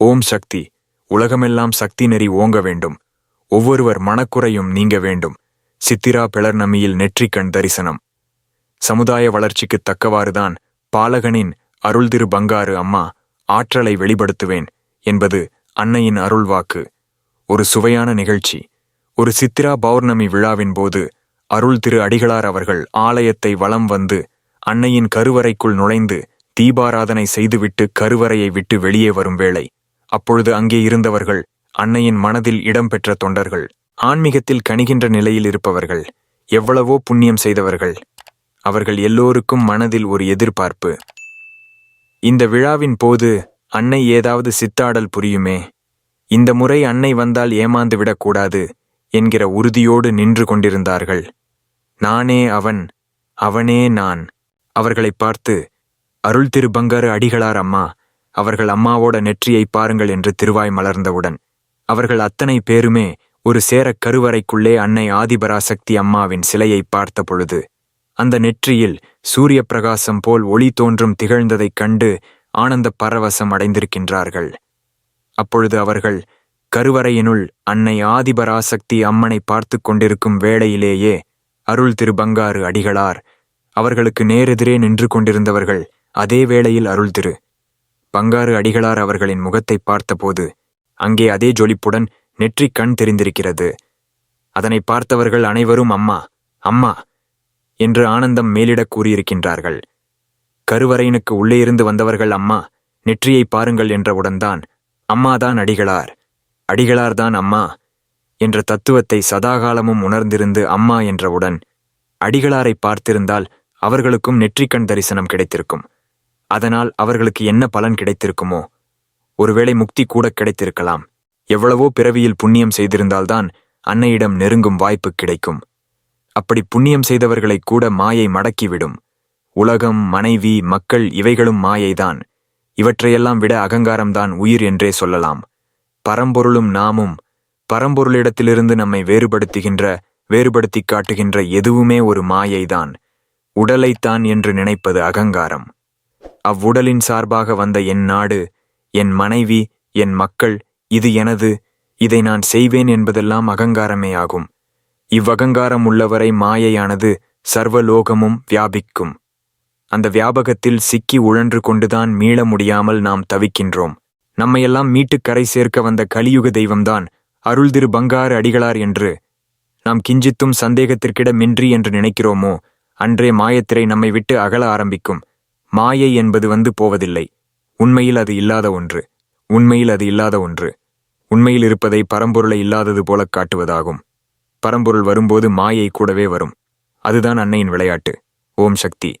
ஓம் சக்தி. உலகமெல்லாம் சக்தி நெறி ஓங்க வேண்டும். ஒவ்வொருவர் மனக்குறையும் நீங்க வேண்டும். சித்திரா பிளர்நமியில் நெற்றிக்கண் தரிசனம். சமுதாய வளர்ச்சிக்குத் தக்கவாறுதான் பாலகனின் அருள் திரு பங்காரு அம்மா ஆற்றலை வெளிப்படுத்துவேன் என்பது அன்னையின் அருள்வாக்கு ஒரு சுவையான நிகழ்ச்சி. ஒரு சித்திரா பௌர்ணமி விழாவின் போது அருள் திரு அடிகளார் அவர்கள் ஆலயத்தை வலம் வந்து அன்னையின் கருவறைக்குள் நுழைந்து தீபாராதனை செய்துவிட்டு கருவறையை விட்டு வெளியே வரும் வேளை அப்பொழுது அங்கே இருந்தவர்கள் அன்னையின் மனதில் இடம்பெற்ற தொண்டர்கள் ஆன்மீகத்தில் கணிகின்ற நிலையில் இருப்பவர்கள் எவ்வளவோ புண்ணியம் செய்தவர்கள். அவர்கள் எல்லோருக்கும் மனதில் ஒரு எதிர்பார்ப்பு. இந்த விழாவின் போது அன்னை ஏதாவது சித்தாடல் புரியுமே? இந்த முறை அன்னை வந்தால் ஏமாந்து விடக்கூடாது என்கிற உறுதியோடு நின்று கொண்டிருந்தார்கள். நானே அவன் அவனே நான். அவர்களைப் பார்த்து அருள் திரு பங்காரு அடிகளார் அம்மா அவர்கள் அம்மாவோட நெற்றியை பாருங்கள் என்று திருவாய் மலர்ந்தவுடன் அவர்கள் அத்தனை பேருமே ஒரு சேரக் கருவறைக்குள்ளே அன்னை ஆதிபராசக்தி அம்மாவின் சிலையை பார்த்த பொழுது அந்த நெற்றியில் சூரிய பிரகாசம் போல் ஒளி தோன்றும் திகழ்ந்ததைக் கண்டு ஆனந்த பரவசம் அடைந்திருக்கின்றார்கள். அப்பொழுது அவர்கள் கருவறையினுள் அன்னை ஆதிபராசக்தி அம்மனை பார்த்து கொண்டிருக்கும் வேளையிலேயே அருள் திரு பங்காரு அடிகளார் அவர்களுக்கு நேரெதிரே நின்று கொண்டிருந்தவர்கள் அதே வேளையில் அருள் திரு பங்காரு அடிகளார் அவர்களின் முகத்தை பார்த்தபோது அங்கே அதே ஜொலிப்புடன் நெற்றிக் கண் தெரிந்திருக்கிறது. அதனை பார்த்தவர்கள் அனைவரும் அம்மா அம்மா என்று ஆனந்தம் மேலிடக் கூறியிருக்கின்றார்கள். கருவறையினுக்கு உள்ளே இருந்து வந்தவர்கள் அம்மா நெற்றியை பாருங்கள் என்றவுடன்தான் அம்மாதான் அடிகளார் அடிகளார்தான் அம்மா என்ற தத்துவத்தை சதாகாலமும் உணர்ந்திருந்து அம்மா என்றவுடன் அடிகளாரை பார்த்திருந்தால் அவர்களுக்கும் நெற்றிக்கண் தரிசனம் கிடைத்திருக்கும். அதனால் அவர்களுக்கு என்ன பலன் கிடைத்திருக்குமோ ஒருவேளை முக்தி கூட கிடைத்திருக்கலாம். எவ்வளவோ பிறவியில் புண்ணியம் செய்திருந்தால்தான் அன்னையிடம் நெருங்கும் வாய்ப்பு கிடைக்கும். அப்படி புண்ணியம் செய்தவர்களை கூட மாயை மடக்கிவிடும். உலகம் மனைவி மக்கள் இவைகளும் மாயைதான். இவற்றையெல்லாம் விட அகங்காரம்தான் உயிர் என்றே சொல்லலாம். பரம்பொருளும் நாமும் பரம்பொருளிடத்திலிருந்து நம்மை வேறுபடுத்துகின்ற வேறுபடுத்திக் காட்டுகின்ற எதுவுமே ஒரு மாயைதான். உடலைத்தான் என்று நினைப்பது அகங்காரம். அவ்வுடலின் சார்பாக வந்த என் நாடு என் மனைவி என் மக்கள் இது எனது. இதை நான் செய்வேன் என்பதெல்லாம் அகங்காரமே ஆகும். இவ்வகங்காரம் உள்ளவரை மாயையானது சர்வலோகமும் வியாபிக்கும். அந்த வியாபகத்தில் சிக்கி உழன்று கொண்டுதான் மீள முடியாமல் நாம் தவிக்கின்றோம். நம்மையெல்லாம் மீட்டுக் கரை சேர்க்க வந்த கலியுக தெய்வம்தான் அருள் திரு பங்காரு அடிகளார் என்று. நாம் கிஞ்சித்தும் சந்தேகத்திற்கிடமின்றி என்று நினைக்கிறோமோ? அன்றே மாயத்திரை நம்மை விட்டு அகல ஆரம்பிக்கும். மாயை என்பது வந்து போவதில்லை. உண்மையில் அது இல்லாத ஒன்று. உண்மையில் அது இல்லாத ஒன்று. உண்மையில் இருப்பதை பரம்பொருளை இல்லாதது போலக் காட்டுவதாகும். பரம்பொருள் வரும்போது மாயை கூடவே வரும். அதுதான் அன்னையின் விளையாட்டு. ஓம் சக்தி.